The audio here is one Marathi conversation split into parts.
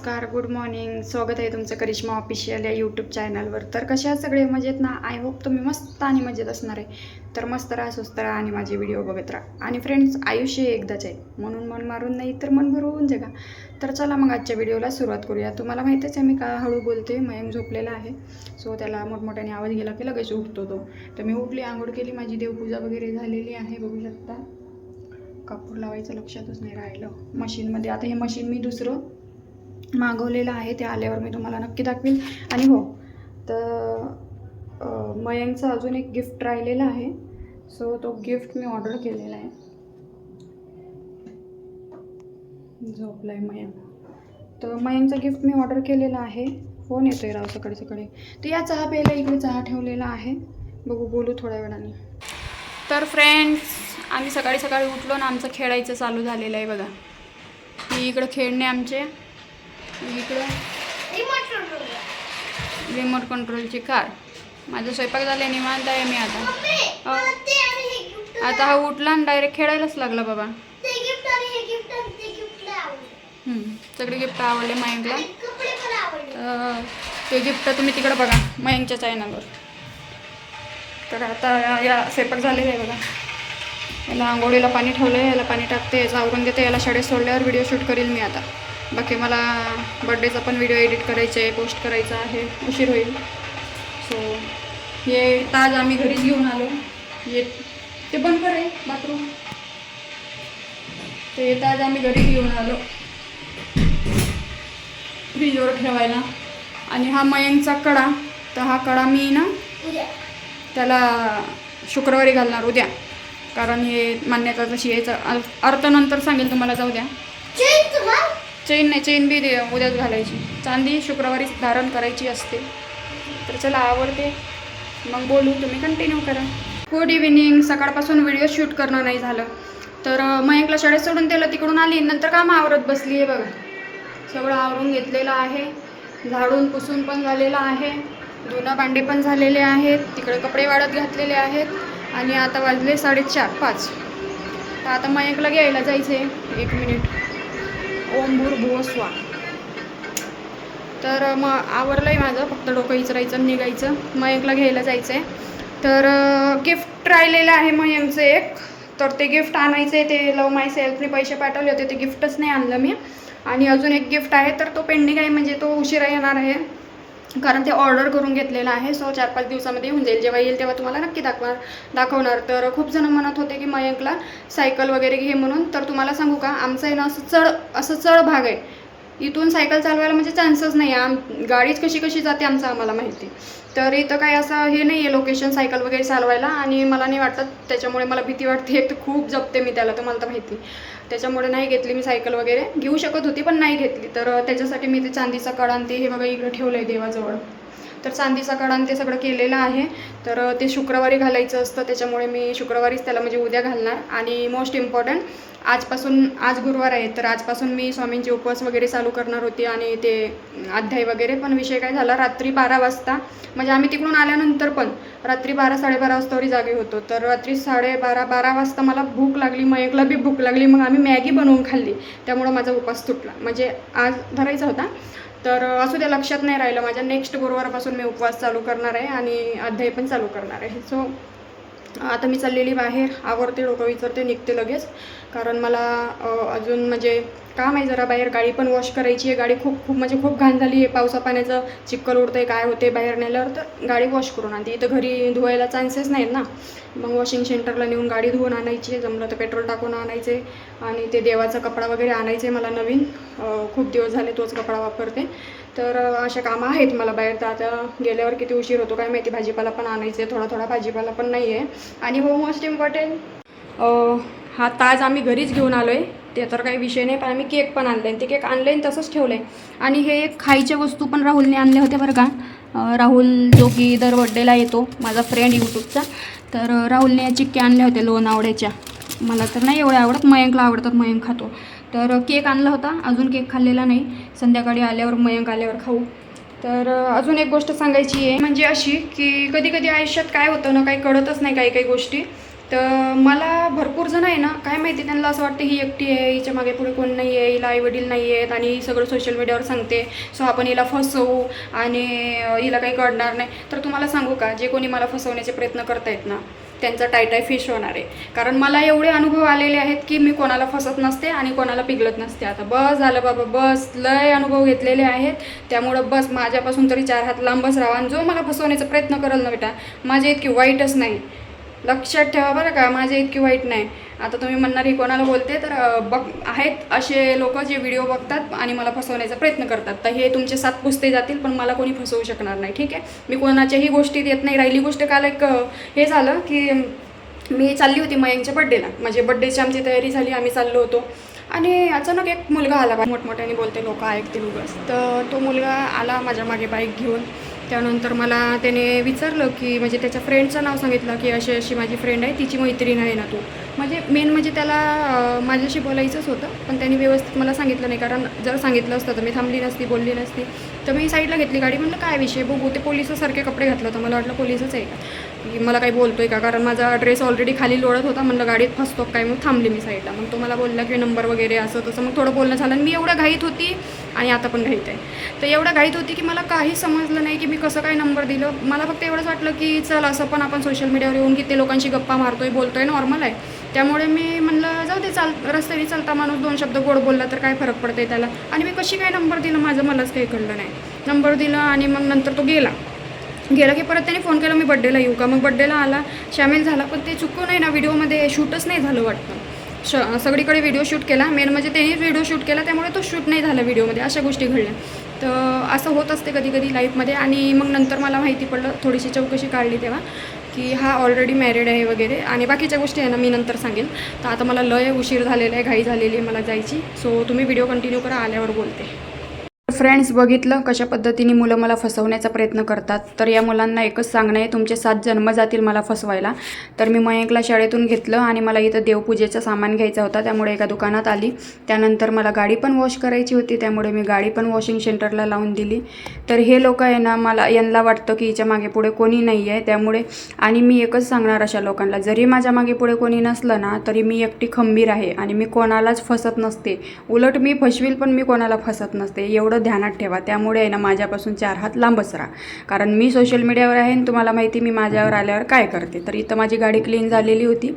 नमस्कार गुड मॉर्निंग स्वागत आहे तुमचं करिश्मा ऑफिशियल या यूट्यूब चॅनलवर तर कशा आहात सगळे? मजेत ना? आय होप तुम्ही मस्त आणि मजेत असणार आहे. तर मस्त राहा स्वस्त राहा आणि माझे व्हिडिओ बघत राहा. आणि फ्रेंड्स आयुष्य एकदाच आहे. म्हणून मन मारून नाही तर मन भरवून जगा. तर चला मग आजच्या व्हिडिओला सुरुवात करूया. तुम्हाला माहितीच आहे मी का हळू बोलते? मयम झोपलेला आहे. सो त्याला मोठमोठ्याने आवाज गेला की लगेच उठतो तो. तर मी उठली आंघोळ केली माझी देवपूजा वगैरे झालेली आहे. बघू शकता. कापूर लावायचं लक्षातच नाही राहिलं. मशीनमध्ये आता हे मशीन मी दुसरं मागवलेलं आहे ते आल्यावर मी तुम्हाला नक्की दाखवेल आणि हो तर अं, मयंकचं अजून एक गिफ्ट राहिलेलं आहे. सो तो गिफ्ट मी ऑर्डर केलेला आहे. झोपला आहे मयंक. तर मयंकचं गिफ्ट मी ऑर्डर केलेलं आहे. फोन येतो आहे राव सकाळी सकाळी. तर या चहा प्यायला इकडे चहा ठेवलेला आहे. बघू बोलू थोड्या वेळाने. तर फ्रेंड्स आम्ही सकाळी सकाळी उठलो ना आमचं खेळायचं चालू झालेलं आहे बघा. मी इकडं खेळणे आमचे. इकडं. रिमोट कंट्रोलची कार माझा स्वयंपाक झाला निवांत आहे मी आता. अहो, आता हा उठला आणि डायरेक्ट खेळायलाच लागला बाबा. हम्म, सगळे गिफ्ट आवडले मयंकला. तर ते गिफ्ट तुम्ही तिकडं बघा मयंकच्या चॅनलवर तर आता या- या स्वयंपाक झालेला आहे बघा. याला आंघोळीला पाणी ठेवलं आहे याला पाणी टाकते याचं आवरून देते याला शाळेत सोडल्यावर व्हिडिओ शूट करील मी आता. बाकी मला बड्डेचा पण व्हिडिओ एडिट करायचा आहे पोस्ट करायचा आहे उशीर होईल. सो हे ताज आम्ही घरीच घेऊन आलो. ये ते बंद कर आहे बाथरूम ते ताज आम्ही घरी घेऊन आलो. फ्रीजवर ठेवायला. आणि हा मयंकचा कडा तर हा कडा मी ना त्याला शुक्रवारी घालणार उद्या. कारण हे मान्यता तशी आहे च- अर्थ नंतर सांगेल तुम्हाला जाऊ द्या. चेन नाही चेन बी दे उद्याच घालायची. चांदी शुक्रवारी धारण करायची असते. तर चला आवडते. मग बोलू तुम्ही कंटिन्यू करा. गुड इव्हिनिंग सकाळपासून व्हिडिओ शूट करणं नाही झालं. तर मयंकला शाळेत सोडून दिलं तिकडून आली. नंतर काम आवरत बसली आहे बघा. सगळं आवरून घेतलेलं आहे. झाडून पुसून पण झालेलं आहे. धुणं भांडे पण झालेले आहेत. तिकडे कपडे वाळत घातलेले आहेत. आणि आता वाजले साडेचार पाच. तर आता मयंकला घ्यायला जायचं आहे एक मिनिट ओम भूर स्वा. तर मग आवरलं आहे माझं फक्त डोकं इचरायचं आणि निघायचं. मयंकला घ्यायला जायचं आहे तर गिफ्ट राहिलेलं आहे मयंकचं एक. तर ते गिफ्ट आणायचं आहे ते लव माय सेल्फने पैसे पाठवले होते ते गिफ्टच नाही आणलं मी. आणि अजून एक गिफ्ट आहे तर तो पेंडिंग आहे म्हणजे तो उशिरा येणार आहे. कारण ते ऑर्डर करून घेतलेलं आहे. सो चार पाच दिवसामध्ये येऊन जाईल. जेव्हा येईल तेव्हा तुम्हाला नक्की दाखवणार दाखवणार. तर खूप जण म्हणत होते की मयंकला सायकल वगैरे घे म्हणून. तर तुम्हाला सांगू का? आमचं आहे ना असं चढ असं चढ भाग आहे. इथून सायकल चालवायला म्हणजे चान्सच नाही. आम गाडीच कशी कशी जाते आमचं आम्हाला माहिती. तर इथं काही असं हे नाही आहे लोकेशन सायकल वगैरे चालवायला आणि मला नाही वाटत त्याच्यामुळे मला भीती वाटते. एक तर खूप जपते मी त्याला तुम्हाला तर माहिती. त्याच्यामुळे नाही घेतली मी सायकल वगैरे. घेऊ शकत होती पण नाही घेतली. तर त्याच्यासाठी मी ते चांदीचा कडा आणि हे बघा इकडे ठेवलं आहे देवाजवळ. तर चांदीचा कडा आणि ते सगळं केलेलं आहे. तर ते शुक्रवारी घालायचं असतं. त्याच्यामुळे मी शुक्रवारीच त्याला म्हणजे उद्या घालणार. आणि मोस्ट इम्पॉर्टंट आजपासून आज गुरुवार आहे. तर आजपासून मी स्वामींचे उपवास वगैरे चालू करणार होती आणि ते अध्याय वगैरे पण विषय काय झाला? रात्री बारा वाजता. म्हणजे आम्ही तिकडून आल्यानंतर पण रात्री बारा साडेबारा वाजतावरी जागे होतो. तर रात्री साडेबारा बारा वाजता मला भूक लागली. मयकला बी भूक लागली. मग आम्ही मॅगी बनवून खाल्ली. त्यामुळं माझा उपवास तुटला. म्हणजे आज धरायचा होता. तर असू द्या लक्षात नाही राहिलं माझ्या. नेक्स्ट गुरुवारपासून मी उपवास चालू करणार आहे आणि अध्याय पण चालू करणार आहे. सो आता मी चाललेली बाहेर. आवरते डोकं विचारते निघते लगेच. कारण मला अजून म्हणजे काम आहे जरा बाहेर. गाडी पण वॉश करायची आहे. गाडी खूप खूप म्हणजे खूप घाण झाली आहे. पावसा पाण्याचं चिक्कल उडतं आहे काय होते बाहेर नेल्यावर तर गाडी वॉश करून आणते. इथं घरी धुवायला चान्सेस नाहीत ना. मग वॉशिंग सेंटरला नेऊन गाडी धुवून आणायची आहे. जमलं तर पेट्रोल टाकून आणायचे. आणि ते देवाचा कपडा वगैरे आणायचे मला नवीन. खूप दिवस झाले तोच कपडा वापरते. तर अशा कामं आहेत मला बाहेर. तर आता गेल्यावर किती उशीर होतो काय माहिती भाजीपाला पण आणायचे थोडा थोडा भाजीपाला पण नाही आहे आणि हो मोस्ट इम्पॉर्टंट हा ताज आम्ही घरीच घेऊन आलो आहे ते तर काही विषय नाही पण आम्ही केक पण आणले ते केक आणले आणि तसंच ठेवलं आहे आणि हे खायच्या वस्तू पण राहुलने आणल्या होत्या बरं का. राहुल जो की दर बड्डेला येतो माझा फ्रेंड यूट्यूबचा. तर राहुलने या चिक्क्या आणल्या होत्या लोणावड्याच्या मला तर नाही एवढ्या आवडत मयंकला आवडतात मयंक खातो. तर केक आणला होता. अजून केक खाल्लेला नाही. संध्याकाळी आल्यावर मयंक आल्यावर खाऊ. तर अजून एक गोष्ट सांगायची आहे. म्हणजे अशी की कधी कधी आयुष्यात काय होतं ना काही कळतच नाही काही काही गोष्टी. तर मला भरपूर जण आहे ना काय माहिती त्यांना असं वाटतं ही एकटी आहे हिच्या मागे पुढे कोण नाही आहे हिला आईवडील नाही आहेत आणि ही सगळं सोशल मीडियावर सांगते. सो आपण हिला फसवू आणि हिला काही कळणार नाही. तर तुम्हाला सांगू का जे कोणी मला फसवण्याचे प्रयत्न करतायत ना त्यांचा टायटाय फिश होणार आहे. कारण मला एवढे अनुभव आलेले आहेत की मी कोणाला फसत नसते आणि कोणाला पिघलत नसते. आता बस झालं बाबा बस लय अनुभव घेतलेले आहेत. त्यामुळं बस माझ्यापासून तरी चार हात लांबच राहा आणि जो मला फसवण्याचा प्रयत्न करेल ना बेटा माझे इतकी वाईटच नाही लक्षात ठेवा बरं का माझे इतकी वाईट नाही. आता तुम्ही म्हणणार ही कोणाला बोलते तर बघ आहेत असे लोक जे व्हिडिओ बघतात आणि मला फसवण्याचा प्रयत्न करतात. तर हे तुमचे सात पुसते जातील पण मला कोणी फसवू शकणार नाही ठीक आहे? मी कोणाच्याही गोष्टीत येत नाही. राहिली गोष्ट काल एक हे झालं की मी चालली होती मयंकच्या बड्डेला म्हणजे बड्डेची आमची तयारी झाली आम्ही चाललो होतो. आणि अचानक एक मुलगा आला मोठमोठ्याने बोलते लोक ऐकतील उगाच. तर तो मुलगा आला माझ्या मागे बाईक घेऊन. त्यानंतर मला त्याने विचारलं की म्हणजे त्याच्या फ्रेंडचं नाव सांगितलं की अशी अशी माझी फ्रेंड आहे तिची मैत्रीण आहे ना तू. म्हणजे मेन म्हणजे त्याला माझ्याशी बोलायचंच होतं पण त्यांनी व्यवस्थित मला सांगितलं नाही कारण जर सांगितलं असतं तर मी थांबली नसती बोलली नसती. तर मी साईडला घेतली गाडी. म्हणलं काय विषय? बघू ते पोलिसासारखे कपडे घातलं होतं. मला वाटलं पोलिसच आहे का? की मला काही बोलतोय का? कारण माझा ड्रेस ऑलरेडी खाली लोळत होता. म्हणलं गाडीत फसतो काय? मग थांबली मी साईडला. मग तो मला बोलला की नंबर वगैरे असं तसं. मग थोडं बोलणं झालं. आणि मी एवढं घाईत होती आणि आता पण घाईत आहे. तर एवढं घाईत होती की मला काही समजलं नाही की मी कसं काय नंबर दिलं. मला फक्त एवढंच वाटलं की चल असं पण आपण सोशल मीडियावर येऊन किती लोकांशी गप्पा मारतोय बोलतोय नॉर्मल आहे. त्यामुळे मी म्हणलं जाऊ दे चाल रस्त्याने चालता माणूस दोन शब्द गोड बोलला तर काय फरक पडतंय त्याला? आणि मी कशी काय नंबर दिला माझं मलाच काही कळलं नाही. नंबर दिला आणि मग नंतर तो गेला. गेला की परत त्याने फोन केला मी बड्डेला येऊ का? मग बड्डेला आला शामिल झाला पण ते चुकून आहे ना व्हिडिओमध्ये शूटच नाही झालं वाटतं. श सगळीकडे व्हिडिओ शूट केला मेन म्हणजे त्यांनीच व्हिडिओ शूट केला त्यामुळे तो शूट नाही झाला व्हिडिओमध्ये अशा गोष्टी घडल्या. तर असं होत असते कधी कधी लाईफमध्ये आणि मग नंतर मला माहिती पडलं थोडीशी चौकशी काढली तेव्हा. की हा ऑलरेडी मॅरिड आहे वगैरे. आणि बाकीच्या गोष्टी आहे ना मी नंतर सांगेन. तर आता मला लय उशीर झालेला आहे घाई झालेली आहे मला जायची. सो तुम्ही व्हिडिओ कंटिन्यू करा आल्यावर बोलते. फ्रेंड्स बघितलं कशा पद्धतीने मुलं मला फसवण्याचा प्रयत्न करतात. तर या मुलांना एकच सांगणं आहे तुमचे सात जन्म जातील मला फसवायला. तर मी मयंकला शाळेतून घेतलं आणि मला इथं देवपूजेचं सामान घ्यायचा होता. त्यामुळे एका दुकानात आली. त्यानंतर मला गाडी पण वॉश करायची होती. त्यामुळे मी गाडी पण वॉशिंग सेंटरला लावून दिली. तर हे लोक आहे ना मला यांना वाटतं की हिच्या मागे पुढे कोणी नाही आहे. त्यामुळे आणि मी एकच सांगणार अशा लोकांना जरी माझ्या मागे पुढे कोणी नसलं ना तरी मी एकटी खंबीर आहे आणि मी कोणालाच फसत नसते. उलट मी फसवील पण मी कोणाला फसत नसते. एवढं ध्यानात ठेवा. त्यामुळे आहे ना माझ्यापासून चार हात लांबच राहा. कारण मी सोशल मीडियावर आहे आणि तुम्हाला माहिती मी माझ्यावर आल्यावर काय करते? तर इथं माझी गाडी क्लीन झालेली होती.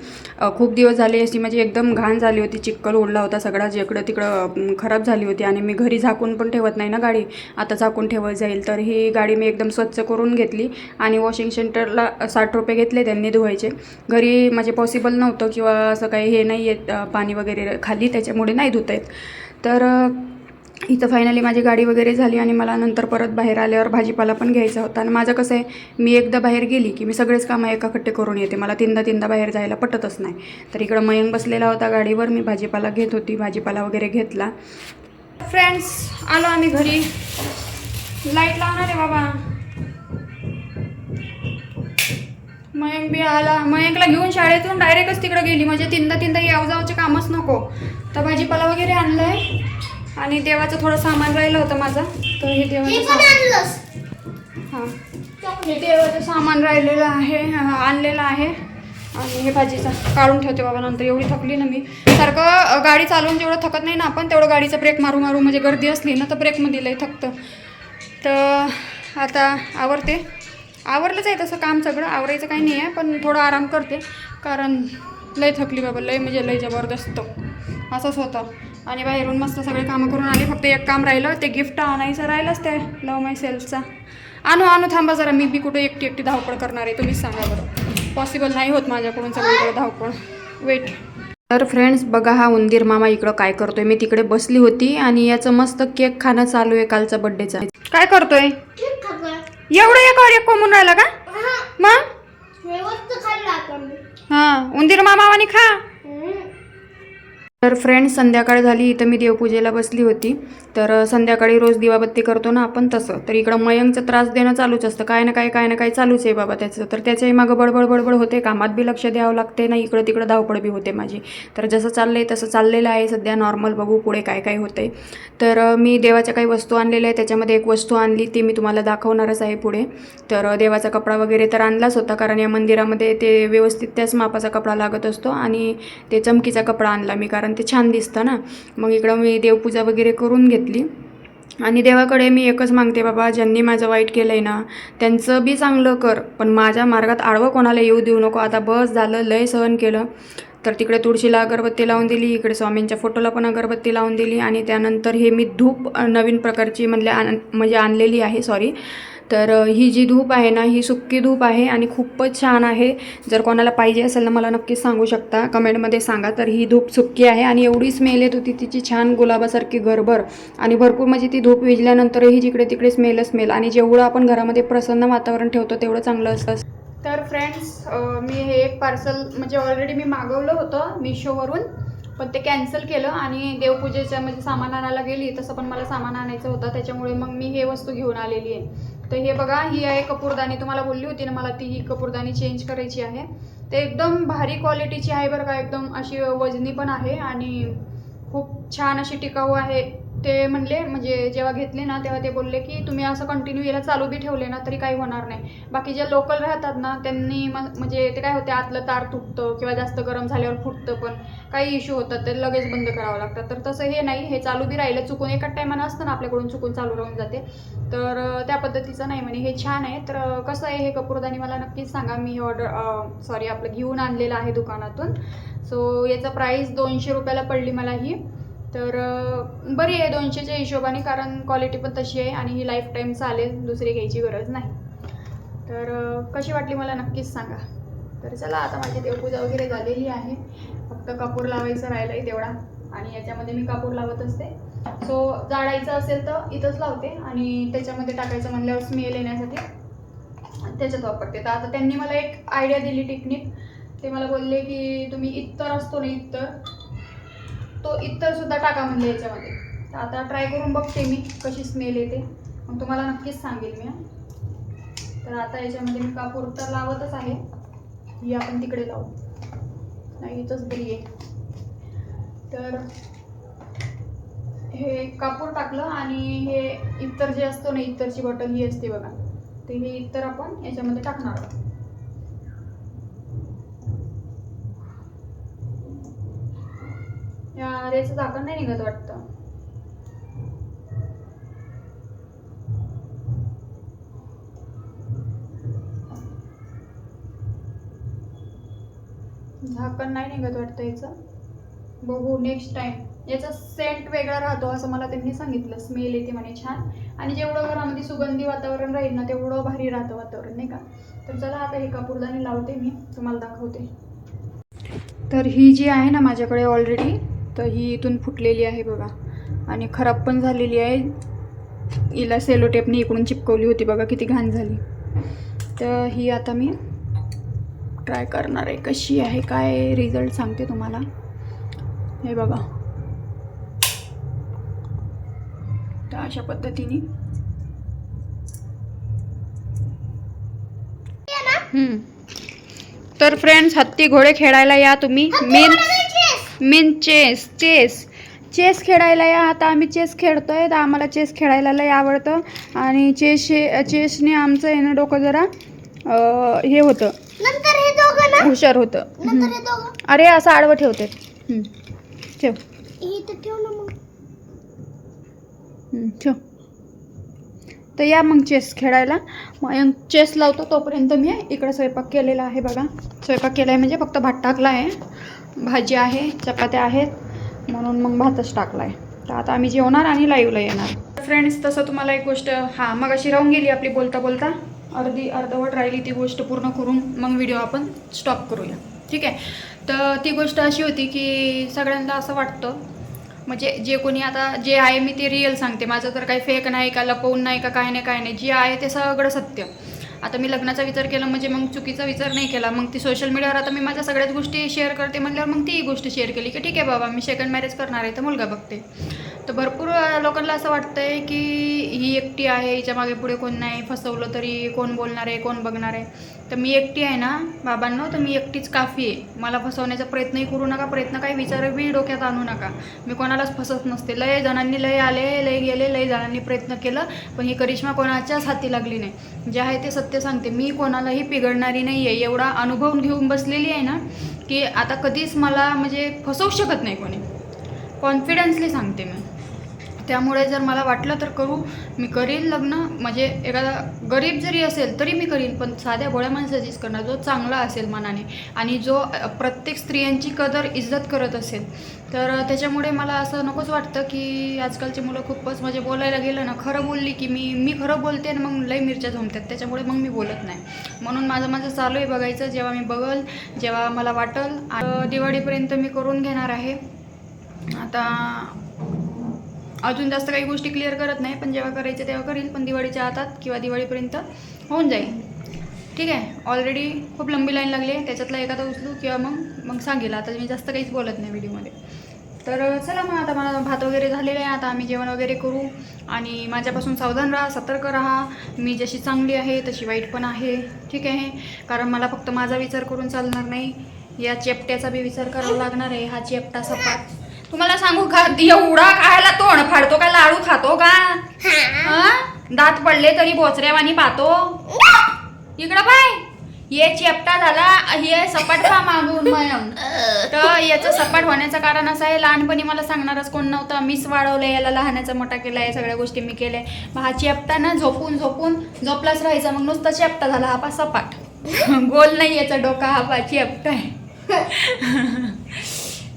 खूप दिवस झाले अशी माझी एकदम घाण झाली होती. चिक्कल ओढला होता सगळा जिकडं तिकडं खराब झाली होती आणि मी घरी झाकून पण ठेवत नाही ना गाडी. आता झाकून ठेवत जाईल. तर ही गाडी मी एकदम स्वच्छ करून घेतली आणि वॉशिंग सेंटरला साठ रुपये घेतले त्यांनी धुवायचे. घरी म्हणजे माझे पॉसिबल नव्हतं किंवा असं काही हे नाही येत पाणी वगैरे खाली त्याच्यामुळे नाही धुता येत. तर इथं फायनली माझी गाडी वगैरे झाली आणि मला नंतर परत बाहेर आल्यावर भाजीपाला पण घ्यायचा होता. आणि माझं कसं आहे मी एकदा बाहेर गेली की मी सगळेच कामं एकाखट्टे करून येते. मला तीनदा तीनदा बाहेर जायला पटतच नाही. तर इकडं मयंक बसलेला होता गाडीवर मी भाजीपाला घेत होती भाजीपाला वगैरे घेतला. फ्रेंड्स आलो आम्ही घरी. लाइट लावणार आहे बाबा. मयंक बी आला. मयंकला घेऊन शाळेतून डायरेक्टच तिकडं गेली. म्हणजे तीनदा तीनदा याव जावचे कामच नको. तर भाजीपाला वगैरे आणलाय. आणि देवाचं थोडं सामान राहिलं होतं माझं. तर हे देवाचं सामान हां. हे देवाचं सामान राहिलेलं आहे हा, आणलेलं आहे. आणि हे भाजीचा काढून ठेवते बाबा नंतर एवढी थकली ना मी. सारखं गाडी चालवून जेवढं थकत नाही ना आपण तेवढं गाडीचा ब्रेक मारू मारू म्हणजे गर्दी असली ना तर ब्रेकमध्ये लय थकतं. तर आता आवरते. आवरलंच आहे तसं काम सगळं आवरायचं काही नाही आहे पण थोडं आराम करते. कारण लय थकली बाबा लय म्हणजे लय जबरदस्त. असंच होतं आणि बाहेरून मस्त सगळे कामं करून आले. फक्त एक काम राहिलं ते गिफ्ट आणायचं राहिलंच ते लव माय सेल्फचा आणू आणू थांबा जरा मी बी कुठे एकटी एकटी धावपळ करणार आहे तुम्हीच सांगा बरं. पॉसिबल नाही होत माझ्याकडून सगळीकडे धावपळ. वेट तर फ्रेंड्स बघा हा उंदीर मामा इकडं काय करतोय. मी तिकडे बसली होती आणि याचं मस्त केक खाणं चालू आहे कालचा बड्डेचा काय करतोय? एवढं एकावर एक कोंबून राहिला का? मग? हा उंदीर मामा आणि खा. तर फ्रेंड्स संध्याकाळ झाली इथं मी देवपूजेला बसली होती. तर संध्याकाळी रोज दिवाबत्ती करतो ना आपण तसं. तर इकडं मयंकचा त्रास देणं चालूच असतं. काय ना काय काय ना काय चालूच आहे बाबा त्याचं. तर त्याच्याही मागं बडबड बडबड होते. कामात बी लक्ष द्यावं लागते ना. इकडं तिकडं धावपळ बी होते माझी. तर जसं चाललं आहे तसं चाललेलं आहे. सध्या नॉर्मल बघू पुढे काय काय होतंय. तर मी देवाच्या काही वस्तू आणलेल्या आहे त्याच्यामध्ये एक वस्तू आणली ती मी तुम्हाला दाखवणारच आहे पुढे. तर देवाचा कपडा वगैरे तर आणलाच होता कारण या मंदिरामध्ये ते व्यवस्थित त्याच मापाचा कपडा लागत असतो. आणि ते चमकीचा कपडा आणला मी कारण ते छान दिसतं ना. मग इकडं मी देवपूजा वगैरे करून घेतली. आणि देवाकडे मी एकच मागते बाबा ज्यांनी माझं वाईट केलं आहे ना त्यांचं बी चांगलं कर पण माझ्या मार्गात आडवं कोणाला येऊ देऊ नको. आता बस झालं लय सहन केलं. तर तिकडे तुळशीला अगरबत्ती लावून दिली इकडे स्वामींच्या फोटोला पण अगरबत्ती लावून दिली आणि त्यानंतर हे मी धूप नवीन प्रकारची म्हणले आण म्हणजे आणलेली आहे सॉरी तर ही जी धूप आहे ना ही सुक्की धूप आहे आणि खूपच छान आहे. जर कोणाला पाहिजे असेल ना मला नक्कीच सांगू शकता. कमेंटमध्ये सांगा तर ही धूप सुक्की आहे आणि एवढी स्मेल येत होती तिची छान गुलाबासारखी घरभर. आणि भरपूर म्हणजे ती धूप विजल्यानंतरही जिकडे तिकडे स्मेल स्मेल. आणि जेवढं आपण घरामध्ये प्रसन्न वातावरण ठेवतो तेवढं चांगलं असतं. तर फ्रेंड्स मी हे एक पार्सल म्हणजे ऑलरेडी मी मागवलं होतं मिशोवरून पण ते कॅन्सल केलं आणि देवपूजेच्या म्हणजे सामान आणायला गेली तसं पण मला सामान आणायचं होतं. त्याच्यामुळे मग मी हे वस्तू घेऊन आलेली आहे. तर हे बघा ही आहे कपूरदानी. तुम्हाला बोलली होती ना मला ती ही कपूरदानी चेंज करायची आहे. ते एकदम भारी क्वालिटीची आहे बरं का एकदम अशी वजनी पण आहे आणि खूप छान अशी टिकाऊ आहे. ते म्हणले म्हणजे जेव्हा घेतले ना तेव्हा ते बोलले की तुम्ही असं कंटिन्यू याला चालू बी ठेवले ना तरी काही होणार नाही. बाकी जे लोकल राहतात ना त्यांनी म- म्हणजे ते काय होते आतलं तार तुटतं किंवा जास्त गरम झाल्यावर फुटतं पण काही इश्यू होतात ते लगेच बंद करावं लागतात. तर तसं हे नाही हे चालू बी राहिलं चुकून एकाच टायमानं असतं ना आपल्याकडून चुकून चालू राहून जाते. तर त्या पद्धतीचं नाही म्हणे हे छान आहे. तर कसं आहे हे कपूरदानी मला नक्कीच सांगा मी हे ऑर्डर सॉरी आपलं घेऊन आणलेलं आहे दुकानातून. सो याचं प्राईस दोनशे रुपयाला पडली मला ही. तर बरी आहे दोनशेच्या हिशोबाने कारण क्वालिटी पण तशी आहे आणि ही लाईफ टाईम चालेल दुसरी घ्यायची गरज नाही. तर कशी वाटली मला नक्कीच सांगा. तर चला आता माझी देवपूजा वगैरे झालेली आहे. फक्त कापूर लावायचं राहिलं आहे तेवढा. आणि याच्यामध्ये मी कापूर लावत असते. सो जाळायचं असेल तर इथंच लावते आणि त्याच्यामध्ये टाकायचं म्हणल्यावर स्मेल येण्यासाठी त्याच्यात वापरते. तर आता त्यांनी मला एक आयडिया दिली टेक्निक. ते मला बोलले की तुम्ही इतर असतो ना इतर तो इतर सुद्धा टाका म्हणजे याच्यामध्ये. तर आता ट्राय करून बघते मी कशी स्मेल येते. मग तुम्हाला नक्कीच सांगेल मी तर आता याच्यामध्ये मी कापूर तर लावतच आहे. ही आपण तिकडे लावू. नाही इथंच बरी आहे. तर हे कापूर टाकलं आणि हे इतर जे असतो ना इत्तरची बॉटल ही असते बघा. ते हे इतर आपण याच्यामध्ये टाकणार आहोत. या याचं झाकण नाही निघत वाटतं. झाकण नाही निघत वाटतं याचं. बघू नेक्स्ट टाइम याचा सेंट वेगळा राहतो असं मला त्यांनी सांगितलं. स्मेल येते म्हणे छान. आणि जेवढं घरामध्ये सुगंधी वातावरण राहील ना तेवढं भारी राहतं वातावरण नाही का? तर चला आता हे कापूरदानी लावते मी. तुम्हाला दाखवते. तर ही जी आहे ना माझ्याकडे ऑलरेडी तर ही इथून फुटलेली आहे बघा. आणि खराब पण झालेली आहे. हिला सेलो टेपने इकडून चिपकवली होती बघा किती घाण झाली. तर ही आता मी ट्राय करणार आहे. कशी आहे काय रिझल्ट सांगते तुम्हाला. हे बघा. तर अशा पद्धतीने. तर फ्रेंड्स हत्ती घोडे खेळायला या तुम्ही. मेन मेन चेस चेस. चेस खेळायला या. आता आम्ही चेस खेळतोय. तर आम्हाला चेस खेळायला लय आवडतं. आणि चेस चेसने आमचं आहे ना डोकं जरा हे होतं. नंतर हे दोघं ना? हुशार होतं. हे अरे असं आडवं ठेवते. ठेव. ठेव तर या मग चेस खेळायला. मग चेस लावतो तोपर्यंत मी इकडे स्वयंपाक केलेला आहे बघा. स्वयंपाक केला आहे म्हणजे फक्त भात टाकला आहे. भाजी आहे चपात्या आहेत म्हणून मग भातच टाकला आहे तर आता आम्ही जेवणार आणि लाईव्हला येणार. फ्रेंड्स तसं तुम्हाला एक गोष्ट हां मग अशी राहून गेली आपली बोलता बोलता अर्धी अर्धवट राहिली ती गोष्ट पूर्ण करून मग व्हिडिओ आपण स्टॉप करूया. ठीक आहे? तर ती गोष्ट अशी होती की सगळ्यांना असं वाटतं म्हणजे जे कोणी आता जे आहे मी ते रिअल सांगते. माझं तर काही फेक नाही का लपवून नाही का काय नाही काय नाही. जे आहे ते सगळं सत्य. आता मी लग्नाचा विचार केला म्हणजे मग चुकीचा विचार नाही केला. मग ती सोशल मीडियावर आता मी माझ्या सगळ्याच गोष्टी शेअर करते म्हटल्यावर मग ती गोष्ट शेअर केली की ठीक आहे बाबा मी सेकंड मॅरेज करणार आहे तर मुलगा बघते. तर भरपूर लोकांना असं वाटतं आहे की ही एकटी आहे हिच्या मागे पुढे कोण नाही फसवलं तरी कोण बोलणार आहे कोण बघणार आहे? तर मी एकटी आहे ना बाबांनो तर मी एकटीच काफी आहे. मला फसवण्याचा प्रयत्नही करू नका प्रयत्न काही विचार बी डोक्यात आणू नका. मी कोणालाच फसत नसते. लय जणांनी लय आले लय गेले लय जणांनी प्रयत्न केलं पण ही करिश्मा कोणाच्याच हाती लागली नाही. जे आहे ते सत्य सांगते. मी कोणालाही पिघडणारी नाही आहे एवढा अनुभव घेऊन बसलेली आहे ना की आता कधीच मला म्हणजे फसवू शकत नाही कोणी. कॉन्फिडन्सली सांगते मी. त्यामुळे जर मला वाटलं तर करू मी करीन लग्न. म्हणजे एखादा गरीब जरी असेल तरी मी करीन पण साध्या भोळ्या माणसाचीच करणार. जो चांगला असेल मनाने आणि जो प्रत्येक स्त्रियांची कदर इज्जत करत असेल. तर त्याच्यामुळे मला असं नकोच वाटतं की आजकालची मुलं खूपच म्हणजे बोलायला गेलं ना खरं बोलली की मी मी खरं बोलते आणि मग लई मिरच्या जमतात त्याच्यामुळे मग मी बोलत नाही. म्हणून माझं माझं चालू आहे बघायचं. जेव्हा मी बघल जेव्हा मला वाटल दिवाळीपर्यंत मी करून घेणार आहे. आता अजून जास्त काही गोष्टी क्लिअर करत नाही पण जेव्हा करायचे तेव्हा करील पण दिवाळीच्या आतात किंवा दिवाळीपर्यंत होऊन जाईल. ठीक आहे? ऑलरेडी खूप लंबी लाईन लागली आहे. त्याच्यातला एखादा उचलू किंवा मग मग सांगेल. आता मी जास्त काहीच बोलत नाही व्हिडिओमध्ये तर चला मग आता मला भात वगैरे झालेले आहे. आता आम्ही जेवण वगैरे करू. आणि माझ्यापासून सावधान राहा सतर्क राहा. मी जशी चांगली आहे तशी वाईट पण आहे. ठीक आहे? कारण मला फक्त माझा विचार करून चालणार नाही. या चेपट्याचा बी विचार करावा लागणार आहे. हा चेपटा सपाट तुम्हाला सांगू का? एवढा खायला तोंड फाडतो का? लाडू खातो का? हा? दात पडले तरी बोचऱ्यावानी पाहतो. इकडं पाय. ये चेपटा झाला हे सपाट पा मागून मयम. तर याचं सपाट होण्याचं कारण असं आहे लहानपणी मला सांगणारच कोण नव्हतं. मीच वाढवलं याला लहानाचा मोठा केला आहे सगळ्या गोष्टी मी केल्या. मग हा चेपटा ना झोपून झोपून झोपलाच राहायचा. मग नुसता चेपटा झाला हा पा सपाट. गोल नाही याचा डोका हा पा चेपटा आहे.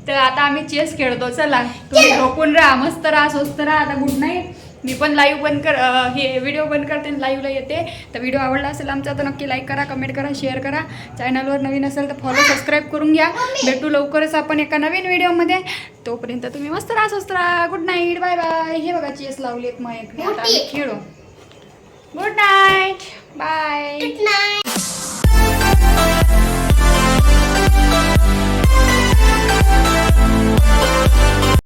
तर आता आम्ही चेस खेळतो. चला तुम्ही झोपून राहा मस्त राहा स्वस्त राहा. आता गुड नाईट मी पण लाईव्ह बंद कर हे व्हिडिओ बंद करते आणि लाईव्हला येते. तर व्हिडिओ आवडला असेल आमचा तर नक्की लाईक करा कमेंट करा शेअर करा. चॅनलवर नवीन असेल तर फॉलो सबस्क्राईब करून घ्या. भेटू लवकरच आपण एका नवीन व्हिडिओमध्ये तोपर्यंत तुम्ही मस्त राहा स्वस्त राहा. गुड नाईट बाय बाय हे बघा चेस लावली आहेत मग खेळू. Good night bye good night